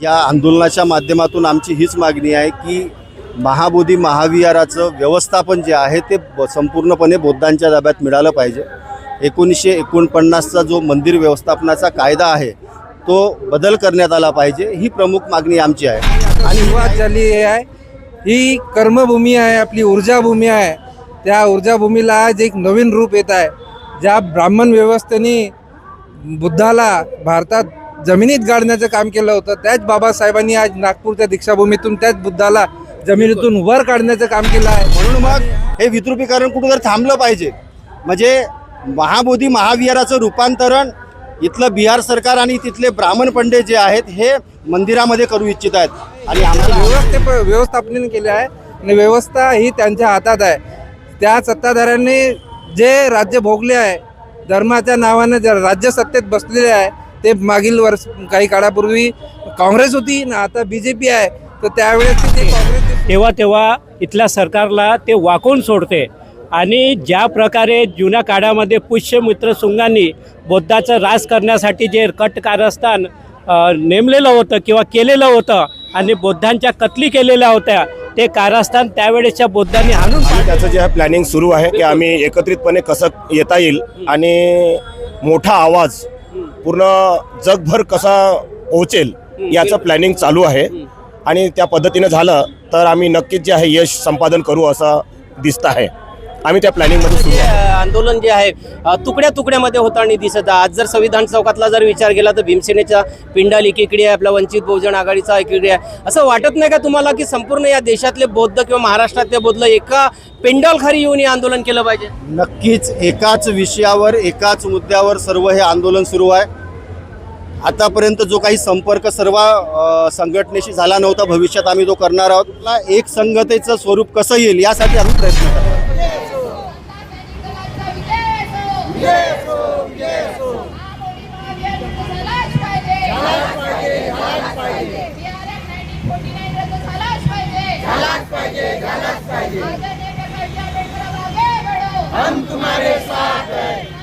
या आंदोलनाच्या माध्यमातून आमची हीच मागणी आहे की महाबोधी महाविहाराचं व्यवस्थापन जे आहे ते संपूर्णपणे बौद्धांच्या ताब्यात मिळालं पाहिजे. एकोणीसशे एकोणपन्नासचा जो मंदिर व्यवस्थापनाचा कायदा आहे तो बदल करण्यात आला पाहिजे ही प्रमुख मागणी आमची आहे. आणि सुरुवात झाली आहे ही कर्मभूमी आहे आपली ऊर्जाभूमी आहे. त्या ऊर्जाभूमीला आज एक नवीन रूप येत आहे ज्या ब्राह्मण व्यवस्थेने बुद्धाला भारतात जमिनीत गाडण्याचं काम केलं होतं. त्याच बाबासाहेबांनी आज नागपूरच्या दीक्षाभूमीतून त्याच बुद्धाला जमिनीतून वर काढण्याचं काम केलं आहे. म्हणून मग हे विद्रुपीकरण कुठेतरी थांबलं पाहिजे. म्हणजे महाबोधी महाविहाराचं रूपांतरण इथलं बिहार सरकार आणि तिथले ब्राह्मण पंडित जे आहेत हे मंदिरामध्ये करू इच्छित आहेत. आणि आम्हाला व्यवस्थे व्यवस्थापन केले आहे आणि व्यवस्था ही त्यांच्या हातात आहे. त्या सत्ताधाऱ्यांनी जे राज्य भोगले आहे धर्माच्या नावानं जे राज्य सत्तेत बसलेले आहे ते मागील वर्ष काही काळापूर्वी काँग्रेस होती ना आता बी जे पी आहे तर त्यावेळेस ते काँग्रेस तेव्हा तेव्हा इथल्या सरकारला ते वाकवून सोडते आणि ज्या प्रकारे जुन्या काळामध्ये पुष्यमित्र शुंगांनी बौद्धाचं राज करण्यासाठी जे कट कारस्थान नेमलेलं होतं किंवा केलेलं होतं आणि बौद्धांच्या कतली केलेल्या होत्या ते कारस्थान त्यावेळेसच्या बौद्धांनी हाणून आणि पाडलं. त्याचं जे आहे प्लॅनिंग सुरू आहे की आम्ही एकत्रितपणे कसं येता येईल आणि मोठा आवाज पूर्ण जगभर कसा पोहोचेल याचं प्लॅनिंग चालू आहे. आणि त्या पद्धतीनं झालं तर आम्ही नक्कीच जे आहे यश संपादन करू असं दिसत आहे. आम्ही त्या प्लॅनिंगमध्ये सुरू जे आहे आंदोलन जे आहे तुकड्या तुकड्यामध्ये होताना दिसत आहे. आज जर संविधान चौकातला जर विचार केला तर भीमसेनेचा पिंडाल एकीकडे आहे आपला वंचित बहुजन आघाडीचा एकीकडे आहे. असं वाटत नाही का तुम्हाला की संपूर्ण या देशातले बौद्ध किंवा महाराष्ट्रातले बौद्ध एका पेंडाल खाली येऊन हे आंदोलन केलं पाहिजे? नक्कीच एकाच विषयावर एकाच मुद्द्यावर सर्व हे आंदोलन सुरू आहे. आतापर्यंत जो काही संपर्क सर्व संघटनेशी झाला नव्हता भविष्यात आम्ही तो करणार आहोत. एक संघटेचं स्वरूप कसं येईल यासाठी आम्ही प्रयत्न करतो. हम तुम्हारे साथ हैं।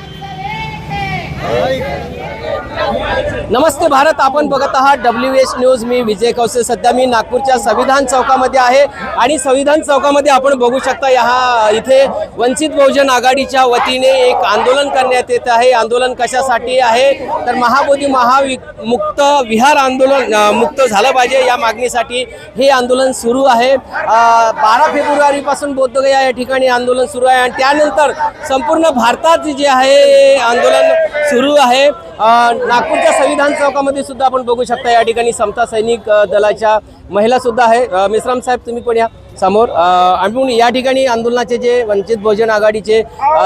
नमस्ते भारत आपण बघत आहात डब्ल्यू एच न्यूज मी विजय कौशल सध्या मी नागपूरच्या संविधान चौकामध्ये आहे आणि संविधान चौकामध्ये आपण बघू शकता या इथे वंचित बहुजन आघाडीच्या वतीने एक आंदोलन करण्यात येत आहे. आंदोलन कशासाठी आहे? तर महाबोधी महावि मुक्त विहार आंदोलन मुक्त झालं पाहिजे या मागणीसाठी हे आंदोलन सुरू आहे. बारा फेब्रुवारीपासून बोधगया या ठिकाणी आंदोलन सुरू आहे आणि त्यानंतर संपूर्ण भारतात जे आहे आंदोलन सुरू आहे. नागपूरच्या संविधान चौकामध्ये सुद्धा आपण बघू शकता या ठिकाणी समता सैनिक दलाच्या महिला सुद्धा आहे. मिश्राम साहेब तुम्ही पण या समोर. आपण या ठिकाणी आंदोलनाचे जे वंचित बहुजन आघाडीचे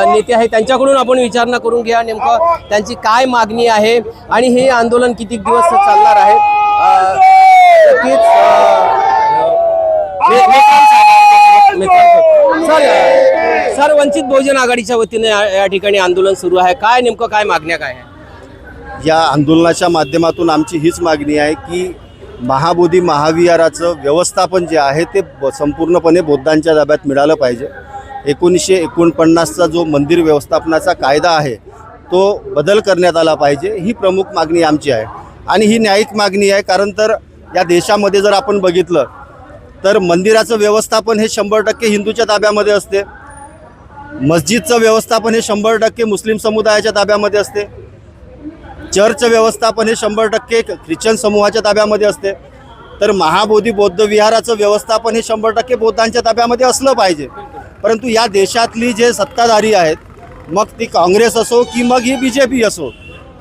नेते आहेत त्यांच्याकडून आपण विचारणा करून घ्या नेमकं त्यांची काय मागणी आहे आणि हे आंदोलन किती दिवस चालणार आहे. सर सर वंचित बहुजन आघाडीच्या वतीने या ठिकाणी आंदोलन सुरू आहे. काय नेमकं काय मागण्या काय आहे या आंदोलनाच्या माध्यमातून आमची हीच मागणी आहे की महाबोधी महाविहाराचं व्यवस्थापन जे आहे ते ब- संपूर्णपणे बौद्धांच्या ताब्यात मिळालं पाहिजे. एकोणीसशे एकोणपन्नासचा जो मंदिर व्यवस्थापनाचा कायदा आहे तो बदल करण्यात आला पाहिजे ही प्रमुख मागणी आमची आहे. आणि ही न्यायिक मागणी आहे कारण तर या देशामध्ये जर आपण बघितलं तर मंदिराचं व्यवस्थापन हे शंभर टक्के हिंदूच्या ताब्यामध्ये असते. मस्जिदचं व्यवस्थापन हे शंभर टक्के मुस्लिम समुदायाच्या ताब्यामध्ये असते. चर्च व्यवस्थापन हे शंभर टक्के ख्रिश्चन समूहाच्या ताब्यामध्ये असते. तर महाबोधी बौद्ध विहाराचं व्यवस्थापन हे शंभर टक्के बौद्धांच्या ताब्यामध्ये असलं पाहिजे. परंतु या देशातली जे सत्ताधारी आहेत मग ती काँग्रेस असो की मग ही बी जे पी असो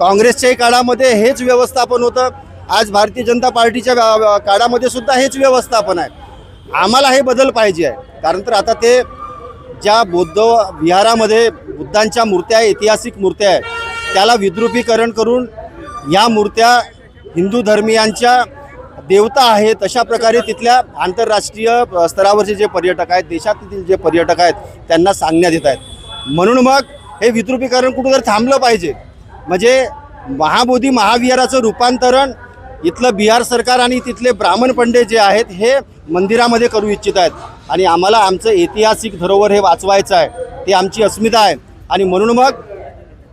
काँग्रेसच्याही काळामध्ये हेच व्यवस्थापन होतं. आज भारतीय जनता पार्टीच्या काळामध्ये सुद्धा हेच व्यवस्थापन आहे. आम्हाला हे बदल पाहिजे आहे. कारण तर आता ते ज्या बौद्ध विहारामध्ये बुद्धांच्या मूर्त्या आहे ऐतिहासिक मूर्त्या आहेत त्याला विद्रुपीकरण करून या मूर्त्या हिंदू धर्मियांच्या देवता आहेत अशा प्रकारे तिथल्या आंतरराष्ट्रीय स्तरावरचे जे पर्यटक आहेत देशातील जे पर्यटक आहेत त्यांना सांगण्यात येत आहेत. म्हणून मग हे विद्रुपीकरण कुठेतरी थांबलं पाहिजे. म्हणजे महाबोधी महाविहाराचं रूपांतरण इथलं बिहार सरकार आणि तिथले ब्राह्मण पंडे जे आहेत हे मंदिरामध्ये करू इच्छित आहेत. आणि आम्हाला आमचं ऐतिहासिक धरोहर हे वाचवायचं आहे. ते आमची अस्मिता आहे. आणि म्हणून मग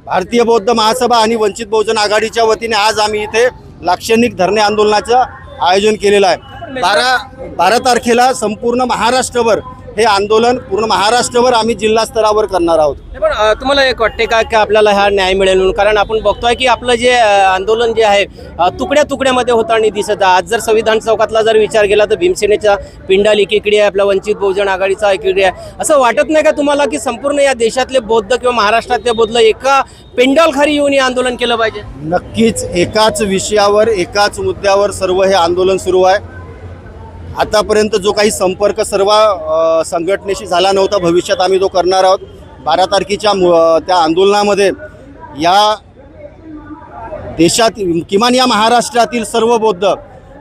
भारतीय बौद्ध महासभा आणि वंचित बहुजन आघाडीच्या वतीने आज आम्ही इथे लाक्षणिक धरणे आंदोलनाचं आयोजन केलेलं आहे. बारा बारा तारखेला संपूर्ण महाराष्ट्रभर हे आंदोलन पूर्ण महाराष्ट्रभर आम्ही जिल्हा स्तरावर करणार आहोत. पण तुम्हाला एक वाटते का की आपल्याला हा न्याय मिळेल म्हणून? कारण आपण बघतोय की आपलं जे आंदोलन जे आहे तुकड्या तुकड्यामध्ये होताना दिसत आहे. आज जर संविधान चौकातला जर विचार केला तर भीमसेनेचा पिंडाल एकीकडे आहे आपला वंचित बहुजन आघाडीचा एकीकडे आहे. असं वाटत नाही का तुम्हाला की संपूर्ण या देशातले बौद्ध किंवा महाराष्ट्रातले बौद्ध एका पेंडाल खाली येऊन हे आंदोलन केलं पाहिजे? नक्कीच एकाच विषयावर एकाच मुद्द्यावर सर्व हे आंदोलन सुरू आहे. आतापर्यंत जो काही संपर्क सर्व संघटनेशी झाला नव्हता भविष्यात आम्ही तो करणार आहोत बारा तारखेच्या मु- त्या आंदोलनामध्ये या देशात किमान या महाराष्ट्रातील सर्व बौद्ध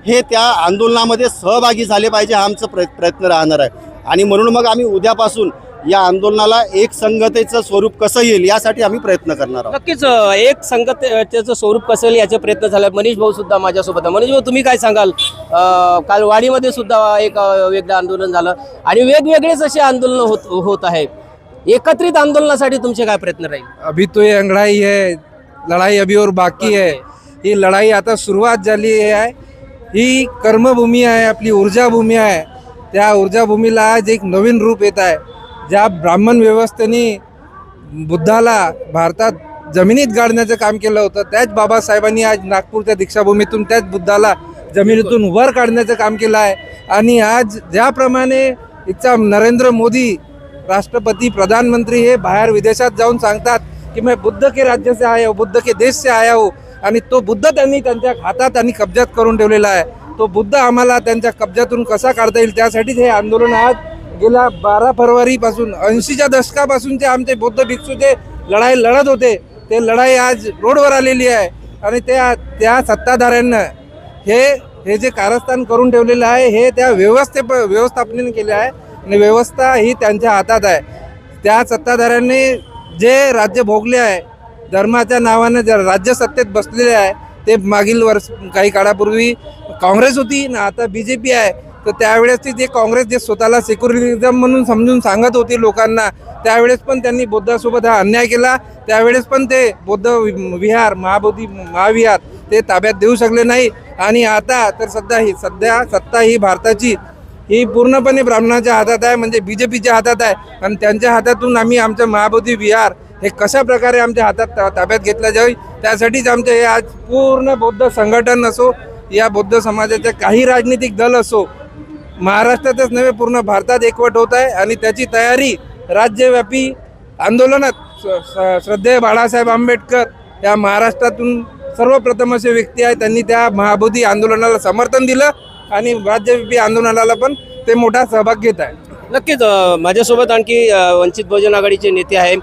हे त्या आंदोलनामध्ये सहभागी झाले पाहिजे हा आमचा प्रयत्न राहणार आहे. आणि म्हणून मग आम्ही उद्यापासून या आंदोलनाला एक संगतेचं स्वरूप कसं येईल यासाठी आम्ही प्रयत्न करणार आहोत. नक्कीच एक संगतीचं स्वरूप कसं येईल याचे प्रयत्न झाले. मनीष भाऊ सुद्धा माझ्यासोबत आहे. मनीष भाऊ तुम्ही काय सांगाल? काल वाडीमध्ये सुद्धा एक वेगळं आंदोलन झालं आणि वेगवेगळेच असे आंदोलन होत होत आहे. एकत्रित आंदोलनासाठी तुमचे काय प्रयत्न राहील? अभी तो ये है लढाई अभी और बाकी है. ही. लढाई आता सुरुवात झाली आहे ही. कर्मभूमी आहे आपली ऊर्जाभूमी आहे त्या ऊर्जाभूमीला आज एक नवीन रूप येत आहे. ज्या ब्राह्मण व्यवस्थेने बुद्धाला भारतात जमिनीत गाडण्याचं काम केलं होतं त्याच बाबासाहेबांनी आज नागपूरच्या दीक्षाभूमीतून त्याच बुद्धाला जमिनीतून वर काढण्याचं काम केलं आहे. आणि आज ज्याप्रमाणे इच्छा नरेंद्र मोदी राष्ट्रपति प्रधानमंत्री हे बाहेर विदेशात जाऊन सांगतात की मी बुद्ध के राज्य से आया हो बुद्ध के देश से आया हो. आणि तो बुद्ध त्यांनी त्यांच्या हातात आणि कब्जात करून ठेवलेला आहे. तो बुद्ध आम्हाला त्यांच्या कब्जातून कसा काढता येईल त्यासाठीच हे आंदोलन आज गेल्या बारा फरवरीपासून ऐंशीच्या दशकापासून जे आमचे बौद्ध भिक्षूचे लढाई लढत होते. ते लढाई आज रोडवर आलेली आहे आणि त्या त्या सत्ताधाऱ्यांना हे हे जे कारस्थान करून ठेवलेलं आहे हे त्या व्यवस्थे व्यवस्थापनेने केले आहे आणि व्यवस्था ही त्यांच्या हातात आहे. त्या सत्ताधाऱ्यांनी जे राज्य भोगले आहे धर्माच्या नावानं जे राज्य सत्तेत बसलेले आहे ते मागील वर्ष काही काळापूर्वी काँग्रेस होती ना आता बी जे पी आहे. तर त्यावेळेस ते जे काँग्रेस जे स्वतःला सेक्युलरिझम म्हणून समजून सांगत होते लोकांना त्यावेळेस पण त्यांनी बुद्धासोबत हा अन्याय केला. त्यावेळेस पण ते बौद्ध विहार महाबोधी महाविहार ते ताब्यात देऊ शकले नाही. आणि आता तर सध्या ही सध्या सत्ता ही भारताची ही पूर्णपणे ब्राह्मणाच्या हातात आहे म्हणजे बी जे पीच्या हातात आहे. आणि त्यांच्या हातातून आम्ही आमचं महाबोधी विहार हे कशा प्रकारे आमच्या हातात ताब्यात घेतला जाईल त्यासाठीच आमचे हे आज पूर्ण बौद्ध संघटन असो या बौद्ध समाजाचे काही राजनीतिक दल असो महाराष्ट्रातच नव्हे पूर्ण भारतात एकवट होत आहे आणि त्याची तयारी राज्यव्यापी आंदोलनात स- श्रद्धेय बाळासाहेब आंबेडकर या महाराष्ट्रातून सर्वप्रथम असे व्यक्ती आहे त्यांनी त्या महाबोधी आंदोलनाला समर्थन दिलं आणि राज्यव्यापी आंदोलनाला पण ते मोठा सहभाग घेत आहे नक्कीच माझ्यासोबत आणखी वंचित बहुजन आघाडीचे नेते आहे.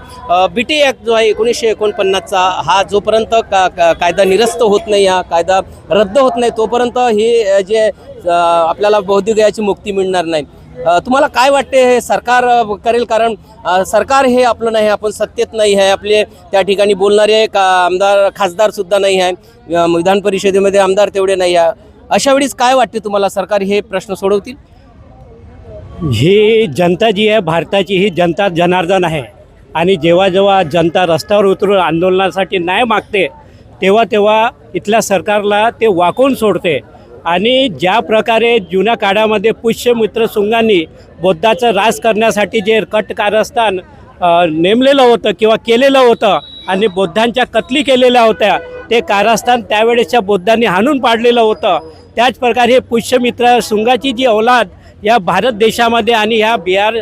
बी टी ॲक्ट जो आहे एकोणीसशे एकोणपन्नासचा हा जोपर्यंत का का- कायदा निरस्त होत नाही हा कायदा रद्द होत नाही तोपर्यंत हे जे आपल्याला बौद्धिक मुक्ती मिळणार नाही. तुम्हाला काय वाटते हे सरकार करेल? कारण सरकार हे आपलं नाही आपण सत्तेत नाही आहे आपले त्या ठिकाणी बोलणारे का आमदार खासदार सुद्धा नाही आहे. विधान परिषदेमध्ये आमदार तेवढे नाही आहे. अशा वेळीच काय वाटते तुम्हाला सरकार हे प्रश्न सोडवतील? ही जनता जी आहे भारताची ही जनता जनार्दन आहे. आणि जेव्हा जेव्हा जनता रस्त्यावर उतरून आंदोलनासाठी नाही मागते तेव्हा तेव्हा इथल्या सरकारला ते वाकवून सोडते. आणि ज्या प्रकारे जुन्या काळामध्ये पुष्यमित्र सुंगांनी बौद्धाचं राज करण्यासाठी जे कट कारस्थान नेमलेलं होतं किंवा केलेलं होतं आणि बौद्धांच्या कतली केलेल्या होत्या ते कारस्थान त्यावेळेसच्या बौद्धांनी हाणून पाडलेलं होतं. त्याच प्रकारे पुष्यमित्र सुंगाची जी औलाद या भारत देशामध्ये आणि ह्या बिहार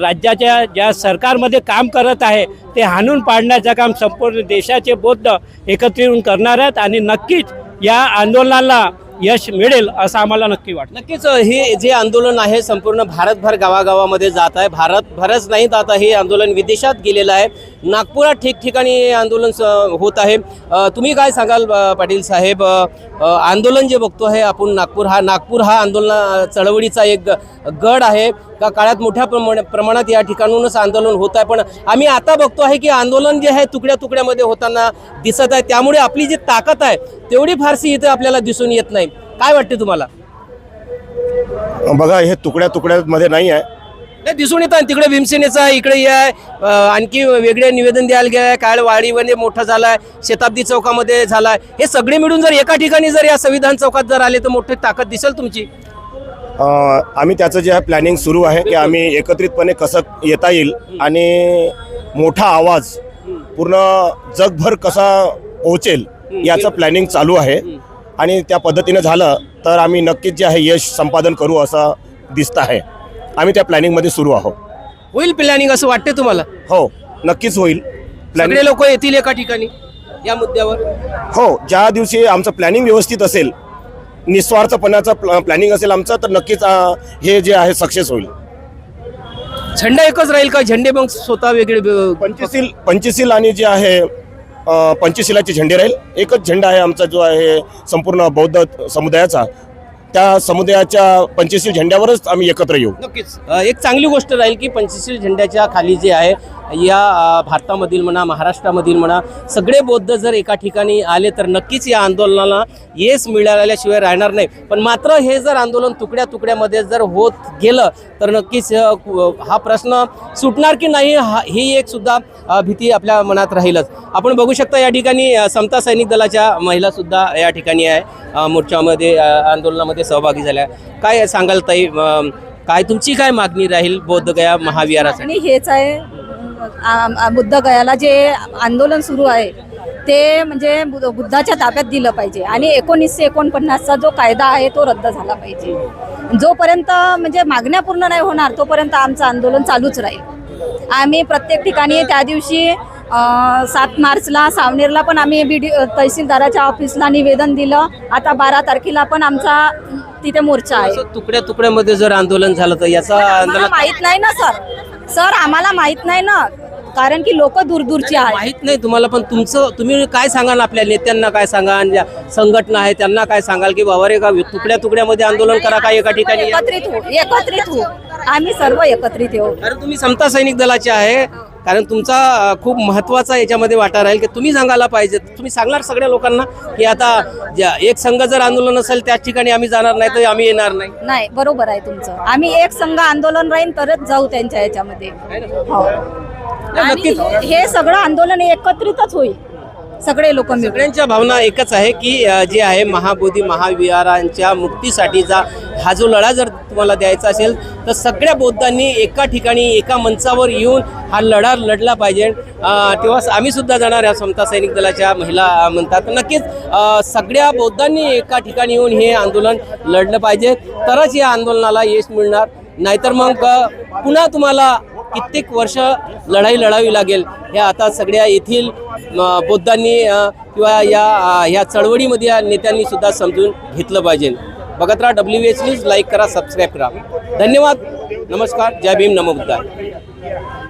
राज्याच्या ज्या सरकारमध्ये काम करत आहे ते हाणून पाडण्याचं काम संपूर्ण देशाचे बौद्ध एकत्रित येऊन करणार आहेत. आणि नक्कीच या आंदोलनाला यश मिळेल असं आम्हाला नक्की वाटतं. नक्कीच हे जे आंदोलन आहे संपूर्ण भारतभर गावागावामध्ये जात आहे. भारतभरच नाही जात आता हे आंदोलन विदेशात गेलेलं आहे. नागपुरात ठिकठिकाणी आंदोलन स- होत आहे. तुम्ही काय सांगाल पाटील साहेब? आंदोलन जे बघतो आहे आपण नागपूर हा नागपूर हा आंदोलन चळवळीचा एक गड आहे. का काळात मोठ्या प्रमाण- प्रमाणात या ठिकाणूनच आंदोलन होत आहे. पण आम्ही आता बघतो आहे की आंदोलन जे आहे तुकड्या तुकड्यामध्ये होताना दिसत आहे. त्यामुळे आपली जी ताकद आहे तेवढी फारशी इथे आपल्याला दिसून येत नाही. काय वाटते तुम्हाला? बघा हे तुकड्या तुकड्यामध्ये नाही आहे. नाही दिसून येतं. तिकडे भीमसेनेचं आहे इकडे हे आहे आणखी वेगळे निवेदन द्यायला गेलं काळ वाडीमध्ये मोठा झालाय. शताब्दी चौकामध्ये झालाय. हे सगळे मिळून जर एका ठिकाणी जर या संविधान चौकात जर आले तर मोठी ताकद दिसेल तुमची? आम्ही त्याचं जे आहे प्लॅनिंग सुरू आहे की आम्ही एकत्रितपणे कसं येता येईल आणि मोठा आवाज पूर्ण जगभर कसा पोहोचेल याचं प्लॅनिंग चालू आहे. आणि त्या पद्धतीनं झालं तर आम्ही नक्कीच जे आहे यश संपादन करू असं दिसतं आहे. आम्ही त्या प्लॅनिंगमध्ये सुरू आहोत. होईल प्लॅनिंग असं वाटते तुम्हाला? हो नक्कीच होईल. प्लॅनिंग सगळे लोक येतील एका ठिकाणी या मुद्द्यावर? हो ज्या दिवशी आमचं प्लॅनिंग व्यवस्थित असेल निस्वार्थपणाचं प्ल प्लॅनिंग असेल आमचं तर नक्कीच हे जे आहे सक्सेस होईल. झेंडा एकच राहील का? झेंडे मग स्वतः वेगळे पंचशील पंचशील आणि जे आहे पंचशिलाचे झेंडे राहील. एकच झेंडा आहे आमचा जो आहे संपूर्ण बौद्ध समुदायाचा. त्या समुदायाच्या पंचशील झेंड्यावरच आम्ही एकत्र येऊ. नक्कीच. एक चांगली गोष्ट राहील की पंचशील झेंड्याच्या खाली जे आहे या भारतामधील म्हणा महाराष्ट्रामधील म्हणा सगळे बौद्ध जर एका ठिकाणी आले तर नक्कीच या आंदोलनाला येस मिळाल्याशिवाय राहणार नाही. पण मात्र हे जर आंदोलन तुकड्या तुकड्यामध्ये जर होत गेलं तर नक्कीच हा प्रश्न सुटणार की नाही हा ही एक सुद्धा भीती आपल्या मनात राहीलच. आपण बघू शकता या ठिकाणी समता सैनिक दलाच्या महिलासुद्धा या ठिकाणी आहे. मोर्चामध्ये आंदोलनामध्ये सहभागी झाल्या. काय सांगाल ताई? काय तुमची काय मागणी राहील बौद्धगया महाविहारासाठी? हेच आहे बुद्ध गयाला जे आंदोलन सुरू आहे ते म्हणजे बुद्ध- बुद्धाच्या ताब्यात दिलं पाहिजे. आणि एकोणीसशे एकोणपन्नासचा जो कायदा आहे तो रद्द झाला पाहिजे. जोपर्यंत म्हणजे मागण्या पूर्ण नाही होणार तोपर्यंत आमचं आंदोलन चालूच राहील. आम्ही प्रत्येक ठिकाणी त्या दिवशी सात मार्चला सावनेरला पण आम्ही बी डी तहसीलदाराच्या ऑफिसला निवेदन दिलं. आता बारा तारखेला पण आमचा तिथे मोर्चा आहे. तुकड्या तुकड्यामध्ये जर आंदोलन झालं तर याचा माहीत नाही ना सर. सर आम्हाला माहीत नाही ना. कारण की लोक दूरदूरची आहेत. माहीत नाही तुम्हाला पण तुमचं तुम्ही काय सांगाल आपल्या नेत्यांना काय सांगाल? ज्या संघटना आहे त्यांना काय सांगाल की बाबा रे का तुकड्या तुकड्यामध्ये आंदोलन करा काय एका ठिकाणी? एकत्रित हो एकत्रित हो. आम्ही सर्व एकत्रित येऊ. कारण तुम्ही समता सैनिक दलाचे आहे. कारण तुमचा खूप महत्त्वाचा याच्यामध्ये वाटा राहील की तुम्ही सांगायला पाहिजे. तुम्ही सांगणार सगळ्या लोकांना की आता ज्या- एक संघ जर आंदोलन असेल त्याच ठिकाणी आम्ही जाणार नाही तर आम्ही येणार नाही. नाही बरोबर आहे तुमचं. आम्ही एक संघ आंदोलन राहीन तरच जाऊ त्यांच्या याच्यामध्ये. हो. नाही, आणि नक्कीच. हे सगळं आंदोलन एकत्रितच होईल. सगळे लोक मिळून. सगळ्यांच्या भावना एकच आहे की अ, जे आहे महाबोधी महाविहारांच्या मुक्तीसाठीचा हा जो लढा जर तुम्हाला द्यायचा असेल तर सगळ्या बौद्धांनी एका ठिकाणी एका मंचावर येऊन हा लढा लढला पाहिजे. अ, तेव्हा आम्ही सुद्धा जाणार या समता सैनिक दलाच्या महिला अ, म्हणतात. नक्कीच अ, सगळ्या बौद्धांनी एका ठिकाणी येऊन हे आंदोलन लढलं पाहिजे. तरच या आंदोलनाला यश मिळणार. नाहीतर मग अ, पुन्हा तुम्हाला कित्येक वर्ष लढाई लढावी लागेल. हे आता सगळ्या येथील बौद्धांनी किंवा या ह्या चळवळीमध्ये या नेत्यांनी सुद्धा समजून घेतलं पाहिजे. बघत राहा डब्ल्यू एच न्यूज लाईक करा सबस्क्राईब करा. धन्यवाद. नमस्कार. जय भीम. नमो बुद्धाय.